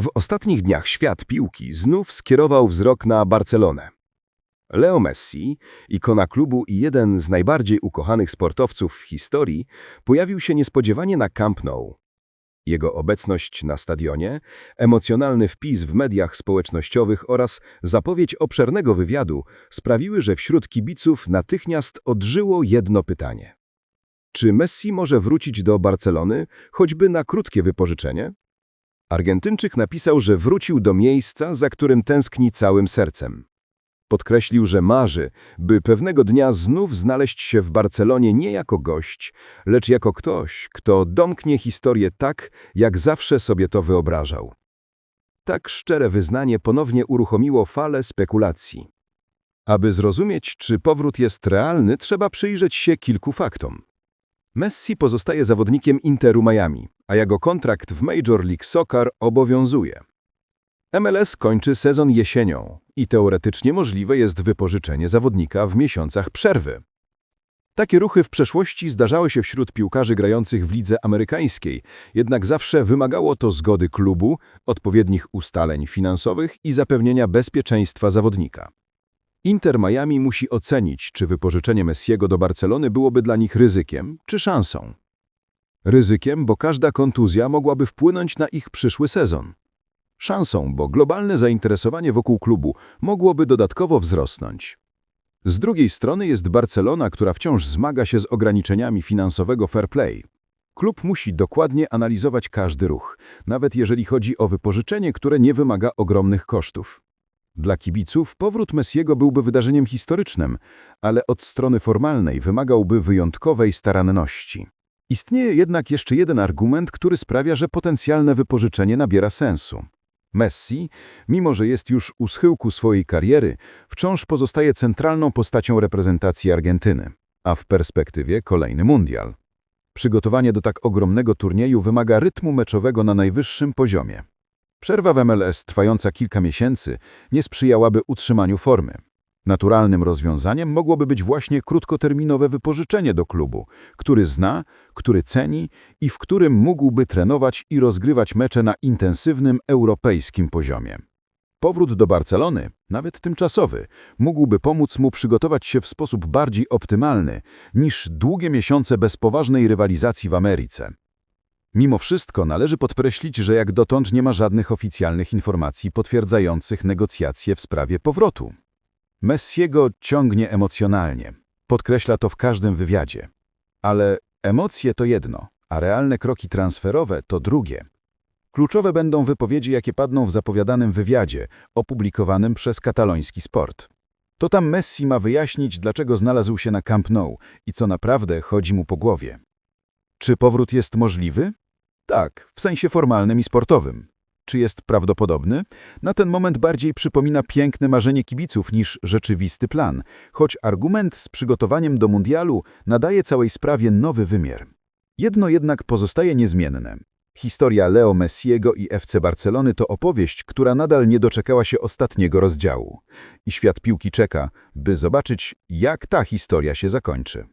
W ostatnich dniach świat piłki znów skierował wzrok na Barcelonę. Leo Messi, ikona klubu i jeden z najbardziej ukochanych sportowców w historii, pojawił się niespodziewanie na Camp Nou. Jego obecność na stadionie, emocjonalny wpis w mediach społecznościowych oraz zapowiedź obszernego wywiadu sprawiły, że wśród kibiców natychmiast odżyło jedno pytanie. Czy Messi może wrócić do Barcelony, choćby na krótkie wypożyczenie? Argentyńczyk napisał, że wrócił do miejsca, za którym tęskni całym sercem. Podkreślił, że marzy, by pewnego dnia znów znaleźć się w Barcelonie nie jako gość, lecz jako ktoś, kto domknie historię tak, jak zawsze sobie to wyobrażał. Tak szczere wyznanie ponownie uruchomiło falę spekulacji. Aby zrozumieć, czy powrót jest realny, trzeba przyjrzeć się kilku faktom. Messi pozostaje zawodnikiem Interu Miami, a jego kontrakt w Major League Soccer obowiązuje. MLS kończy sezon jesienią i teoretycznie możliwe jest wypożyczenie zawodnika w miesiącach przerwy. Takie ruchy w przeszłości zdarzały się wśród piłkarzy grających w lidze amerykańskiej, jednak zawsze wymagało to zgody klubu, odpowiednich ustaleń finansowych i zapewnienia bezpieczeństwa zawodnika. Inter Miami musi ocenić, czy wypożyczenie Messiego do Barcelony byłoby dla nich ryzykiem czy szansą. Ryzykiem, bo każda kontuzja mogłaby wpłynąć na ich przyszły sezon. Szansą, bo globalne zainteresowanie wokół klubu mogłoby dodatkowo wzrosnąć. Z drugiej strony jest Barcelona, która wciąż zmaga się z ograniczeniami finansowego fair play. Klub musi dokładnie analizować każdy ruch, nawet jeżeli chodzi o wypożyczenie, które nie wymaga ogromnych kosztów. Dla kibiców powrót Messiego byłby wydarzeniem historycznym, ale od strony formalnej wymagałby wyjątkowej staranności. Istnieje jednak jeszcze jeden argument, który sprawia, że potencjalne wypożyczenie nabiera sensu. Messi, mimo że jest już u schyłku swojej kariery, wciąż pozostaje centralną postacią reprezentacji Argentyny, a w perspektywie kolejny mundial. Przygotowanie do tak ogromnego turnieju wymaga rytmu meczowego na najwyższym poziomie. Przerwa w MLS trwająca kilka miesięcy nie sprzyjałaby utrzymaniu formy. Naturalnym rozwiązaniem mogłoby być właśnie krótkoterminowe wypożyczenie do klubu, który zna, który ceni i w którym mógłby trenować i rozgrywać mecze na intensywnym europejskim poziomie. Powrót do Barcelony, nawet tymczasowy, mógłby pomóc mu przygotować się w sposób bardziej optymalny niż długie miesiące bez poważnej rywalizacji w Ameryce. Mimo wszystko należy podkreślić, że jak dotąd nie ma żadnych oficjalnych informacji potwierdzających negocjacje w sprawie powrotu. Messiego ciągnie emocjonalnie. Podkreśla to w każdym wywiadzie. Ale emocje to jedno, a realne kroki transferowe to drugie. Kluczowe będą wypowiedzi, jakie padną w zapowiadanym wywiadzie, opublikowanym przez kataloński sport. To tam Messi ma wyjaśnić, dlaczego znalazł się na Camp Nou i co naprawdę chodzi mu po głowie. Czy powrót jest możliwy? Tak, w sensie formalnym i sportowym. Czy jest prawdopodobny? Na ten moment bardziej przypomina piękne marzenie kibiców niż rzeczywisty plan, choć argument z przygotowaniem do mundialu nadaje całej sprawie nowy wymiar. Jedno jednak pozostaje niezmienne. Historia Leo Messiego i FC Barcelony to opowieść, która nadal nie doczekała się ostatniego rozdziału. I świat piłki czeka, by zobaczyć, jak ta historia się zakończy.